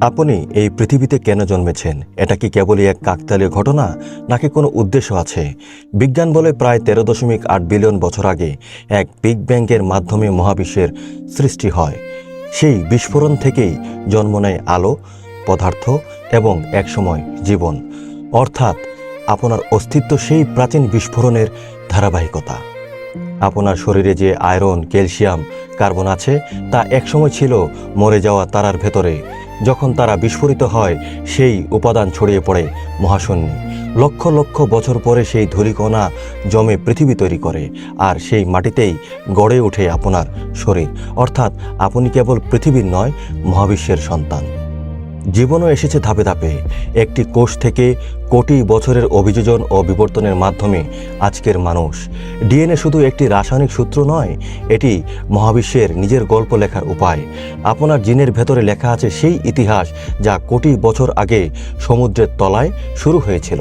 আপনি এই পৃথিবীতে কেন জন্মেছেন? এটা কি কেবলই এক কাকতালীয় ঘটনা, নাকি কোনো উদ্দেশ্য আছে? বিজ্ঞান বলে প্রায় তেরো দশমিক আট বিলিয়ন বছর আগে এক বিগ ব্যাংকের মাধ্যমে মহাবিশ্বের সৃষ্টি হয়। সেই বিস্ফোরণ থেকেই জন্ম নেয় আলো, পদার্থ এবং একসময় জীবন। অর্থাৎ আপনার অস্তিত্ব সেই প্রাচীন বিস্ফোরণের ধারাবাহিকতা। আপনার শরীরে যে আয়রন, ক্যালসিয়াম, কার্বন আছে, তা একসময় ছিল মরে যাওয়া তারার ভেতরে। যখন তারা বিস্ফোরিত হয়, সেই উপাদান ছড়িয়ে পড়ে মহাশূন্যে। লক্ষ লক্ষ বছর পরে সেই ধূলিকণা জমে পৃথিবী তৈরি করে, আর সেই মাটিতেই গড়ে ওঠে আপনার শরীর। অর্থাৎ, আপনি কেবল পৃথিবীর নয়, মহাবিশ্বের সন্তান। জীবনও এসেছে ধাপে ধাপে। একটি কোষ থেকে কোটি বছরের অভিযোজন ও বিবর্তনের মাধ্যমে আজকের মানুষ। ডিএনএ শুধু একটি রাসায়নিক সূত্র নয়, এটি মহাবিশ্বের নিজের গল্প লেখার উপায়। আপনার জিনের ভেতরে লেখা আছে সেই ইতিহাস যা কোটি বছর আগে সমুদ্রের তলায় শুরু হয়েছিল।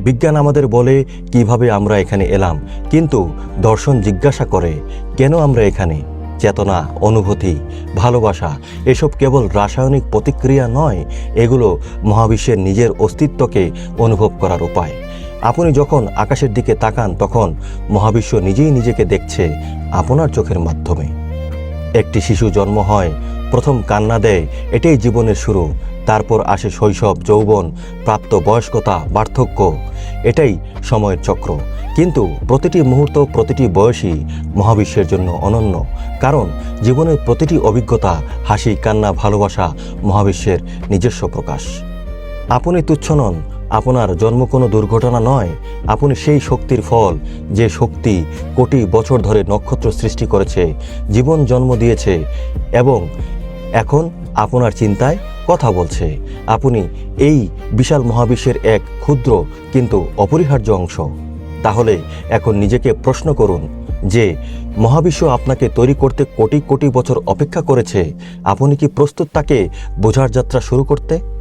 বিজ্ঞান আমাদের বলে কীভাবে আমরা এখানে এলাম, কিন্তু দর্শন জিজ্ঞাসা করে, কেন আমরা এখানে? চেতনা, অনুভূতি, ভালোবাসা, এসব কেবল রাসায়নিক প্রতিক্রিয়া নয়, এগুলো মহাবিশ্বের নিজের অস্তিত্বকে অনুভব করার উপায়। আপনি যখন আকাশের দিকে তাকান, তখন মহাবিশ্ব নিজেই নিজেকে দেখছে আপনার চোখের মাধ্যমে। একটি শিশু জন্ম হয়, প্রথম কান্না দেয়, এটাই জীবনের শুরু। তারপর আসে শৈশব, যৌবন, প্রাপ্ত বয়স্কতা, বার্ধক্য, এটাই সময়ের চক্র। কিন্তু প্রতিটি মুহূর্ত, প্রতিটি বয়সই মহাবিশ্বের জন্য অনন্য। কারণ জীবনের প্রতিটি অভিজ্ঞতা, হাসি, কান্না, ভালোবাসা মহাবিশ্বের নিজস্ব প্রকাশ। আপনি তুচ্ছ নন, আপনার জন্ম কোনো দুর্ঘটনা নয়, আপনি সেই শক্তির ফল যে শক্তি কোটি বছর ধরে নক্ষত্র সৃষ্টি করেছে, জীবন জন্ম দিয়েছে এবং এখন আপনার চিন্তায় কথা বলছে। আপনি এই বিশাল মহাবিশ্বের এক ক্ষুদ্র কিন্তু অপরিহার্য অংশ। তাহলে এখন নিজেকে প্রশ্ন করুন যে, মহাবিশ্ব আপনাকে তৈরি করতে কোটি কোটি বছর অপেক্ষা করেছে, আপনি কি প্রস্তুত তাকে বোঝার যাত্রা শুরু করতে?